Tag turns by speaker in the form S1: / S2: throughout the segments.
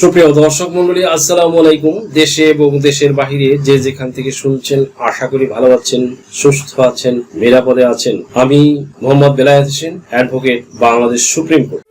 S1: সুপ্রিয় দর্শক মন্ডলী, আসসালামু আলাইকুম। দেশে এবং দেশের বাহিরে যে যেখান থেকে শুনছেন, আশা করি ভালো আছেন, সুস্থ আছেন, নিরাপদে আছেন। আমি Mohammad Belayet Hossain, advocate Bangladesh supreme court.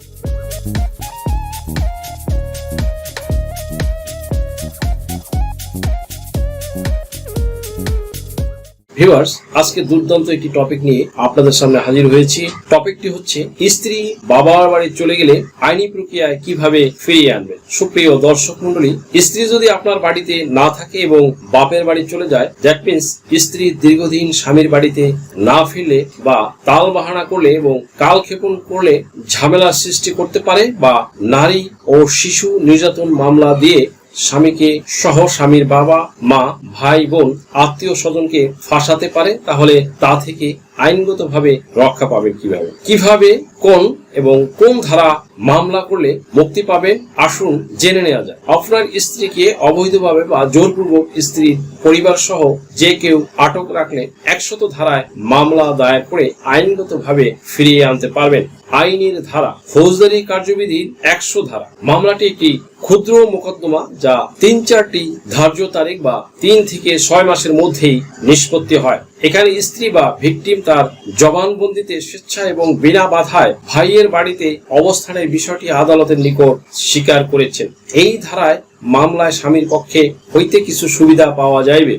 S1: Viewers আজকে দুর্দান্ত একটি টপিক নিয়ে আপনাদের সামনে হাজির হয়েছি। টপিকটি হচ্ছে, স্ত্রী বাবার বাড়ি চলে গেলে আইনি প্রক্রিয়ায় কীভাবে ফিরিয়ে আনবেন সুপ্রিয় দর্শক মন্ডলী স্ত্রী যদি আপনার বাড়িতে না থাকে এবং বাপের বাড়ি চলে যায় দ্যাট মিনস স্ত্রী দীর্ঘদিন স্বামীর বাড়িতে না ফিরলে বা তাল বাহানা করলে এবং কালক্ষেপণ করলে ঝামেলার সৃষ্টি করতে পারে বা নারী ও শিশু নির্যাতন মামলা দিয়ে স্বামীকে সহ স্বামীর বাবা মা ভাই বোন আত্মীয় স্বজনকে ফাঁসাতে পারে তাহলে তা থেকে আইনগতভাবে রক্ষা পাবেন কীভাবে? কীভাবে, কোন এবং কোন ধারা মামলা করলে মুক্তি পাবেন? আসুন জেনে নেওয়া যায় আপনার স্ত্রীকে অবৈধভাবে বা জোরপূর্বক স্ত্রীর পরিবার সহ যে কেউ আটক রাখলে একশত ধারায় মামলা দায়ের করে আইনগতভাবে ফিরিয়ে আনতে পারবেন। আইনের ধারা, ফৌজদারি কার্যবিধির একশো ধারা। মামলাটি একটি ক্ষুদ্র মোকদ্দমা যা তিন চারটি ধার্য তারিখ বা তিন থেকে ছয় মাসের মধ্যেই নিষ্পত্তি হয়। এখানে স্ত্রী বা ভিকটিম তার জবানবন্দিতে স্বেচ্ছা এবং বিনা বাধায় ভাইয়ের বাড়িতে অবস্থানের বিষয়টি আদালতের নিকট স্বীকার করেছেন। এই ধারায় মামলায় স্বামীর পক্ষে হইতে কিছু সুবিধা পাওয়া যাইবে।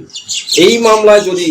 S1: এই মামলায় যদি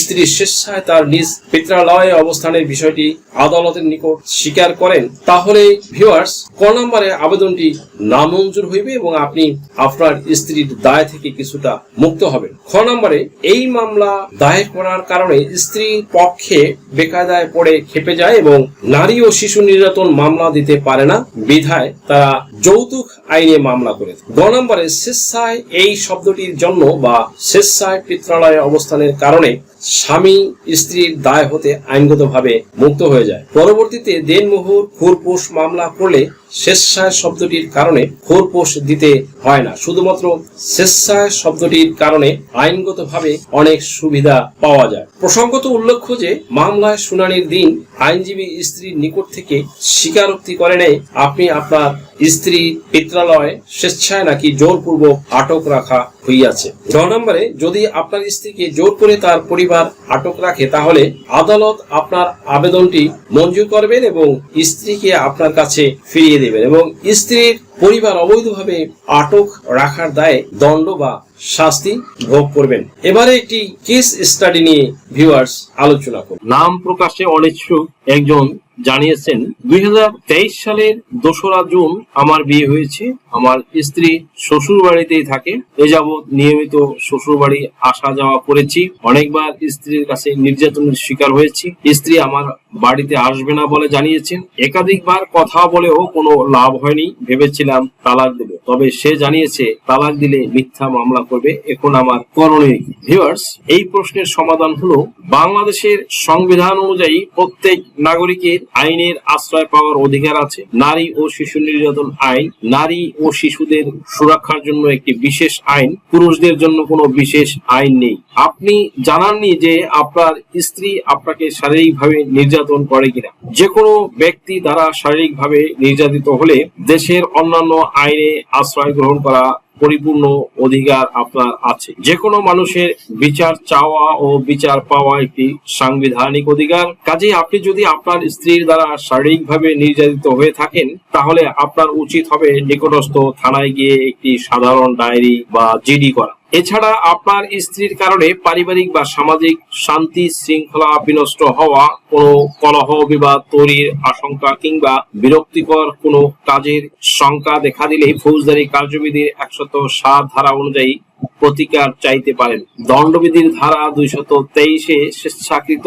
S1: স্ত্রী স্বেচ্ছায় তার নিজ পিত্রালয়ে অবস্থানের বিষয়টি আদালতের নিকট স্বীকার করেন, তাহলে ভিউয়ার্স ক নম্বরে আবেদনটি নামঞ্জুর হইবে এবং আপনি আপনার স্ত্রীর দায় থেকে কিছুটা মুক্ত হবেন। খ নম্বরে, এই মামলা দায়ের করার কারণে স্ত্রী পক্ষে বেকায়দায় পড়ে খেপে যায় এবং নারী ও শিশু নির্যাতন মামলা দিতে পারে না। বিধায় তারা যৌতুক আইনে মামলা করে গ নম্বরে, স্বেচ্ছায় এই শব্দটির জন্য বা স্বেচ্ছায় পিত্রালয়ে অবস্থানের কারণে স্বামী স্ত্রীর দায় হতে আইনগতভাবে মুক্ত হয়ে যায়। পরবর্তীতে দেনমোহর খুরপোষ মামলা করলে স্বেচ্ছায় শব্দটির কারণে খোরপোষ দিতে হয় না। শুধুমাত্র স্বেচ্ছায় শব্দটির কারণে আইনগতভাবে অনেক সুবিধা পাওয়া যায়। প্রসঙ্গত উল্লেখ্য যে, মামলায় শুনানির দিন আইনজীবী স্ত্রীর নিকট থেকে স্বীকারোক্তি করে নেয়, আপনি আপনার স্ত্রী পিত্রালয়ে স্বেচ্ছায় নাকি জোরপূর্বক আটক রাখা হইয়াছে? ছ নম্বরে, যদি আপনার স্ত্রীকে জোর করে তার পরিবার আটক রাখে, তাহলে আদালত আপনার আবেদনটি মঞ্জুর করবেন এবং স্ত্রীকে আপনার কাছে ফিরিয়ে দেবেন এবং স্ত্রীর পরিবার অবৈধভাবে আটক রাখার দায়ে দণ্ড বা শাস্তি ভোগ করবেন। এবারে একটি কেস স্টাডি নিয়ে ভিউয়ার্স আলোচনা করুন। নাম প্রকাশে অনিচ্ছুক একজন জানিয়েছেন, দুই হাজার তেইশ সালের দোসরা জুন আমার বিয়ে হয়েছে। আমার স্ত্রী শ্বশুর বাড়িতেই থাকে। এ যাবৎ নিয়মিত শ্বশুর বাড়ি আসা যাওয়া করেছি। অনেকবার স্ত্রীর কাছে নির্যাতনের শিকার হয়েছি। স্ত্রী আমার বাড়িতে আসবে না বলে জানিয়েছেন। একাধিকবার কথা বলেও কোনো লাভ হয়নি। ভেবেছিলাম তালাক দেবে। তবে সে জানিয়েছে, তালাক দিলে মিথ্যা মামলা করবে। এখন আমার করণীয় ভিউয়ার্স, এই প্রশ্নের সমাধান হলো, বাংলাদেশের সংবিধান অনুযায়ী প্রত্যেক নাগরিকের আইনের আশ্রয় পাওয়ার অধিকার আছে। নারী ও শিশু নির্যাতন আইন, নারী ও শিশুদের সুরক্ষার জন্য একটি বিশেষ আইন, পুরুষদের জন্য কোনো বিশেষ আইন নেই। আপনি জানাননি যে আপনার স্ত্রী আপনাকে শারীরিকভাবে নির্যাতন করে কিনা। যে কোনো ব্যক্তি দ্বারা শারীরিকভাবে নির্যাতিত হলে দেশের অন্যান্য আইনে আশ্রয় গ্রহণ করা পরিপূর্ণ অধিকার আপনার আছে। যে কোনো মানুষের বিচার চাওয়া ও বিচার পাওয়া একটি সাংবিধানিক অধিকার। কাজে আপনি যদি আপনার স্ত্রীর দ্বারা শারীরিকভাবে নির্যাতিত হয়ে থাকেন, তাহলে আপনার উচিত হবে নিকটস্থ থানায় গিয়ে একটি সাধারণ ডায়েরি বা জিডি করা। এছাড়া আপনার স্ত্রীর কারণে পারিবারিক বা সামাজিক শান্তি শৃঙ্খলা বিনষ্ট হওয়া, কোনো কলহ বিবাদ তৈরির আশঙ্কা কিংবা বিরক্তিকর কোনো কাজের শঙ্কা দেখা দিলে ফৌজদারি কার্যবিধির একশত সাত ধারা অনুযায়ী প্রতিকার চাইতে পারেন। দণ্ডবিধির ধারা দুইশত তেইশে স্বেচ্ছাকৃত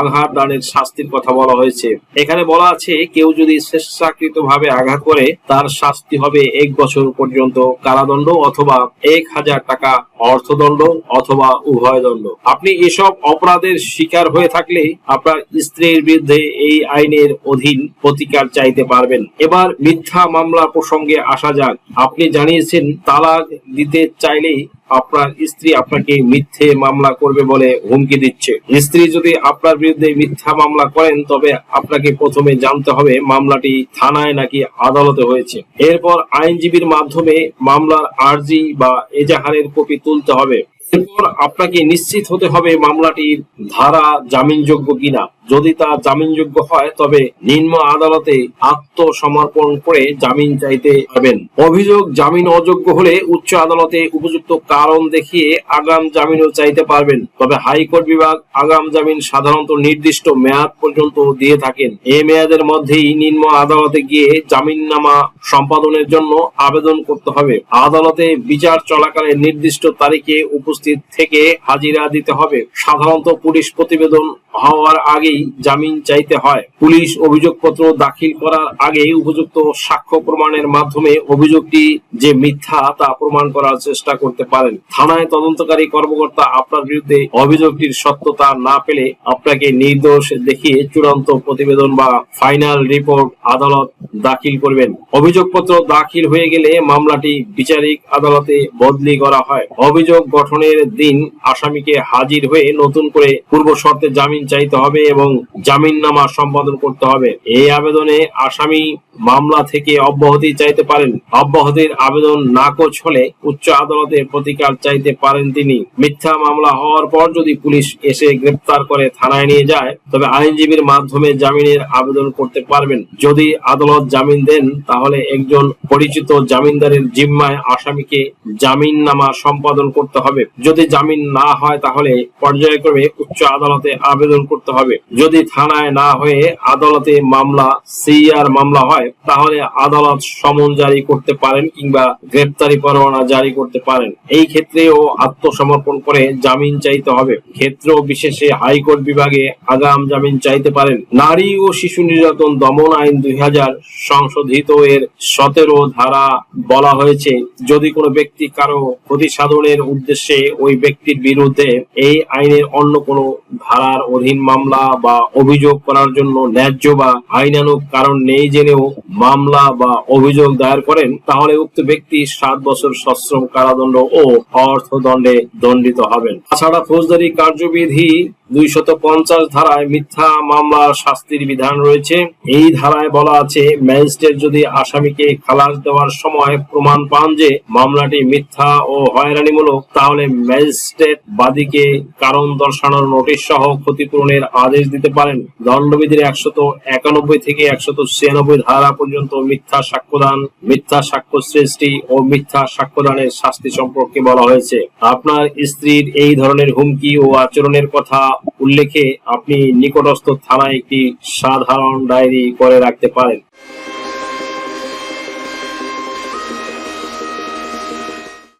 S1: আঘাত দানের শাস্তির কথা বলা হয়েছে। এখানে বলা আছে, কেউ যদি স্বেচ্ছাকৃত ভাবে আঘাত করে, তার শাস্তি হবে এক বছর পর্যন্ত কারাদণ্ড অথবা এক হাজার টাকা অর্থদণ্ড অথবা উভয় দণ্ড। আপনি এসব অপরাধের শিকার হয়ে থাকলে আপনার স্ত্রীর বিরুদ্ধে এই আইনের অধীন প্রতিকার চাইতে পারবেন। এবার মিথ্যা মামলা প্রসঙ্গে আসা যাক। আপনি জানিয়েছেন, তালাক দিতে চাইলেই আপনার স্ত্রী আপনাকে মিথ্যে মামলা করবে বলে হুমকি দিচ্ছে। স্ত্রী যদি আপনার বিরুদ্ধে মিথ্যা মামলা করেন, তবে আপনাকে প্রথমে জানতে হবে মামলাটি থানায় নাকি আদালতে হয়েছে। এরপর আইনজীবীর মাধ্যমে মামলার আর্জি বা এজাহারের কপি তুলতে হবে। এরপর আপনাকে নিশ্চিত হতে হবে মামলাটির ধারা জামিনযোগ্য কিনা। যদি তা জামিনযোগ্য হয়, তবে নিম্ন আদালতে আত্মসমর্পণ করে জামিন চাইতে পারবেন। অভিযোগ জামিন অযোগ্য হলে উচ্চ আদালতে উপযুক্ত কারণ দেখিয়ে আগাম জামিনও চাইতে পারবেন। তবে হাইকোর্ট বিভাগ আগাম জামিন সাধারণত নির্দিষ্ট মেয়াদ পর্যন্ত দিয়ে থাকেন। এই মেয়াদের মধ্যেই নিম্ন আদালতে গিয়ে জামিননামা সম্পাদনের জন্য আবেদন করতে হবে। আদালতে বিচার চলাকালে নির্দিষ্ট তারিখে উপস্থিত থেকে হাজিরা দিতে হবে। সাধারণত পুলিশ প্রতিবেদন হওয়ার আগেই জামিন চাইতে হয়। পুলিশ অভিযোগপত্র দাখিল করার আগে উপযুক্ত সাক্ষ্য প্রমাণের মাধ্যমে অভিযোগটি যে মিথ্যা তা প্রমাণ করার চেষ্টা করতে পারেন। থানায় তদন্তকারী কর্মকর্তা আপনার বিরুদ্ধে অভিযোগটির সত্যতা না পেলে আপনাকে নির্দোষ দেখিয়ে চূড়ান্ত প্রতিবেদন বা ফাইনাল রিপোর্ট আদালত দাখিল করবেন। অভিযোগপত্র দাখিল হয়ে গেলে মামলাটি বিচারিক আদালতে বদলি করা হয়। অভিযোগ গঠনের দিন আসামিকে হাজির হয়ে নতুন করে পূর্ব শর্তে জামিন চাইতে হবে এবং জামিন নামা সম্পাদন করতে হবে। এই আবেদনে আসামি মামলা থেকে অব্যাহতি চাইতে পারেন। অব্যাহতির আবেদন নাকচ হলে উচ্চ আদালতে প্রতিকার চাইতে পারেন তিনি। মিথ্যা মামলা হওয়ার পর যদি পুলিশ এসে গ্রেপ্তার করে থানায় নিয়ে যায়, তবে আইনজীবীর মাধ্যমে জামিনের আবেদন করতে পারবেন। যদি আদালত জামিন দেন, তাহলে একজন পরিচিত জামিনদারের জিম্মায় আসামিকে জামিননামা সম্পাদন করতে হবে। যদি জামিন না হয়, তাহলে পর্যায়ক্রমে উচ্চ আদালতে আবেদন করতে হবে। যদি থানায় না হয়ে আদালতে মামলা সিআর মামলা হয় তাহলে আদালত সমন জারি করতে পারেন কিংবা গ্রেপ্তারি পরোয়ানা জারি করতে পারেন। এই ক্ষেত্রেও আত্মসমর্পণ করে জামিন চাইতে হবে। ক্ষেত্র বিশেষে হাইকোর্ট বিভাগে আগাম জামিন চাইতে পারেন। নারী ও শিশু নির্যাতন দমন আইন দুই হাজার সংশোধিত এর সতেরো ধারা বলা হয়েছে, যদি কোনো ব্যক্তি কারও ক্ষতি সাধনের উদ্দেশ্যে ওই ব্যক্তির বিরুদ্ধে এই আইনের অন্য কোনো ধারার অধীন মামলা বা অভিযোগ করার জন্য ন্যায্য বা আইনানুগ কারণ নেই জেনেও মামলা বা অভিযোগ দায়ের করেন, তাহলে উক্ত ব্যক্তি সাত বছর সশ্রম কারাদণ্ড ও অর্থদণ্ডে দণ্ডিত হবেন। তাছাড়া ফৌজদারি কার্যবিধি দুইশত পঞ্চাশ ধারায় মিথ্যা মামলার শাস্তির বিধান রয়েছে। এই ধারায় বলা আছে, ম্যাজিস্ট্রেট যদি আসামিকে খালাস দেওয়ার সময় প্রমাণ পান যে মামলাটি মিথ্যা ও হয়রানিমূলক, তাহলে ম্যাজিস্ট্রেট বাদীকে কারণ দর্শানোর নোটিশ সহ ক্ষতিপূরণের আদেশ দিতে পারেন। দণ্ডবিধির একশত একানব্বই থেকে একশত ছিয়ানব্বই ধারা পর্যন্ত মিথ্যা সাক্ষ্যদান, মিথ্যা সাক্ষ্য সৃষ্টি ও মিথ্যা সাক্ষ্যদানের শাস্তি সম্পর্কে বলা হয়েছে। আপনার স্ত্রীর এই ধরনের হুমকি ও আচরণের কথা উল্লেখে আপনি নিকটস্থ থানায় একটি সাধারণ ডায়েরি করে রাখতে পারেন।